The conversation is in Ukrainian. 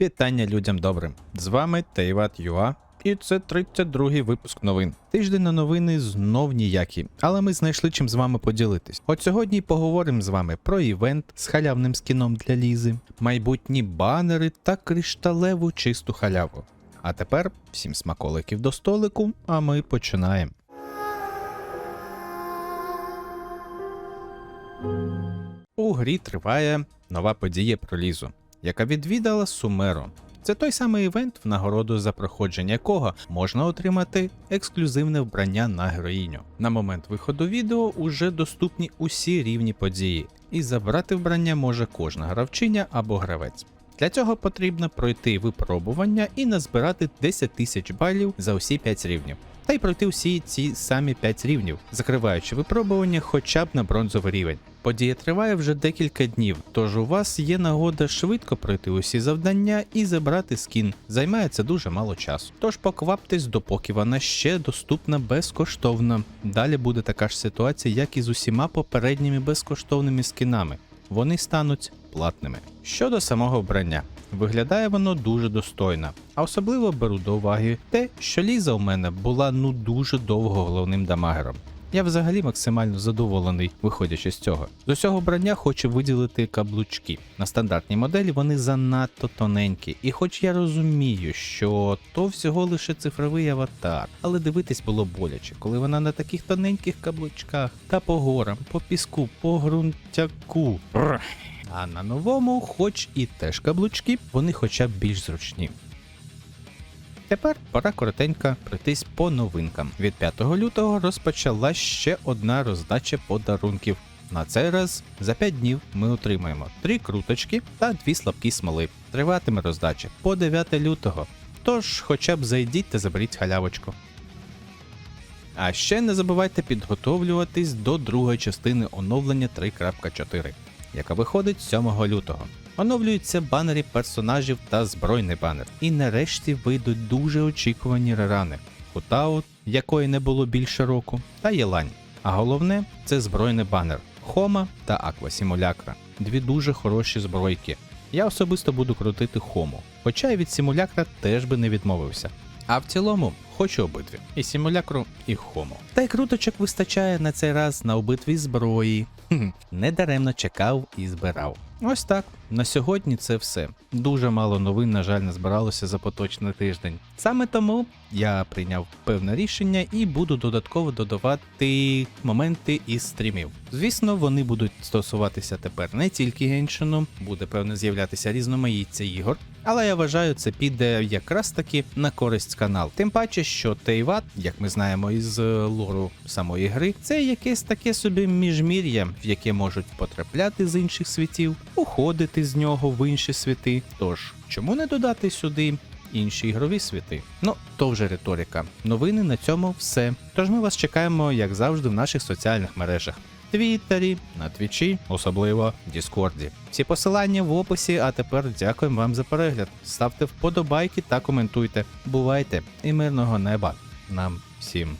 Вітання людям добрим. З вами Тейват Юа. І це 32-й випуск новин. Тиждень на новини знов ніякі, але ми знайшли чим з вами поділитись. От сьогодні поговоримо з вами про івент з халявним скіном для Лізи, майбутні банери та кришталеву чисту халяву. А тепер всім смаколиків до столику, а ми починаємо. У грі триває нова подія про Лізу, яка відвідала Сумеру. Це той самий івент, в нагороду за проходження якого можна отримати ексклюзивне вбрання на героїню. На момент виходу відео уже доступні усі рівні події, і забрати вбрання може кожна гравчиня або гравець. Для цього потрібно пройти випробування і назбирати 10 тисяч балів за усі 5 рівнів. Та й пройти всі ці самі 5 рівнів, закриваючи випробування хоча б на бронзовий рівень. Подія триває вже декілька днів, тож у вас є нагода швидко пройти усі завдання і забрати скін. Займає це дуже мало часу. Тож покваптесь, допоки вона ще доступна безкоштовно. Далі буде така ж ситуація, як і з усіма попередніми безкоштовними скінами. Вони стануть платними. Щодо самого вбрання. Виглядає воно дуже достойно, а особливо беру до уваги те, що Ліза у мене була ну дуже довго головним дамагером. Я взагалі максимально задоволений, виходячи з цього. З усього брання хочу виділити каблучки. На стандартній моделі вони занадто тоненькі, і хоч я розумію, що то всього лише цифровий аватар, але дивитись було боляче, коли вона на таких тоненьких каблучках та по горам, по піску, по ґрунтяку. А на новому, хоч і теж каблучки, вони хоча б більш зручні. Тепер пора коротенько пройтись по новинкам. Від 5 лютого розпочала ще одна роздача подарунків. На цей раз за 5 днів ми отримаємо 3 круточки та 2 слабкі смоли. Триватиме роздача по 9 лютого. Тож хоча б зайдіть та заберіть халявочку. А ще не забувайте підготовлюватись до другої частини оновлення 3.4, яка виходить 7 лютого. Оновлюються банери персонажів та збройний банер. І нарешті вийдуть дуже очікувані рерани. Хутаут, якої не було більше року, та Єлань. А головне це збройний банер Хома та Аква Сімулякра. Дві дуже хороші збройки. Я особисто буду крутити Хому, хоча й від симулякра теж би не відмовився. А в цілому хочу обидві: і симулякру, і хому. Та й круточок вистачає на цей раз на обидві зброї. Хм, Недаремно чекав і збирав. Ось так. На сьогодні це все. Дуже мало новин, на жаль, не збиралося за поточний тиждень. Саме тому я прийняв певне рішення і буду додатково додавати моменти із стрімів. Звісно, вони будуть стосуватися тепер не тільки геншину, буде певно з'являтися різноманіття ігор. Але я вважаю, це піде якраз таки на користь канал. Тим паче, що Тейват, як ми знаємо із е, лору самої гри, це якесь таке собі міжмір'я, в яке можуть потрапляти з інших світів, уходити з нього в інші світи. Тож, чому не додати сюди інші ігрові світи? Ну, то вже риторика. Новини на цьому все. Тож ми вас чекаємо, як завжди, в наших соціальних мережах. Твіттері, на Твічі, особливо Діскорді. Всі посилання в описі, а тепер дякуємо вам за перегляд. Ставте вподобайки та коментуйте. Бувайте і мирного неба нам всім.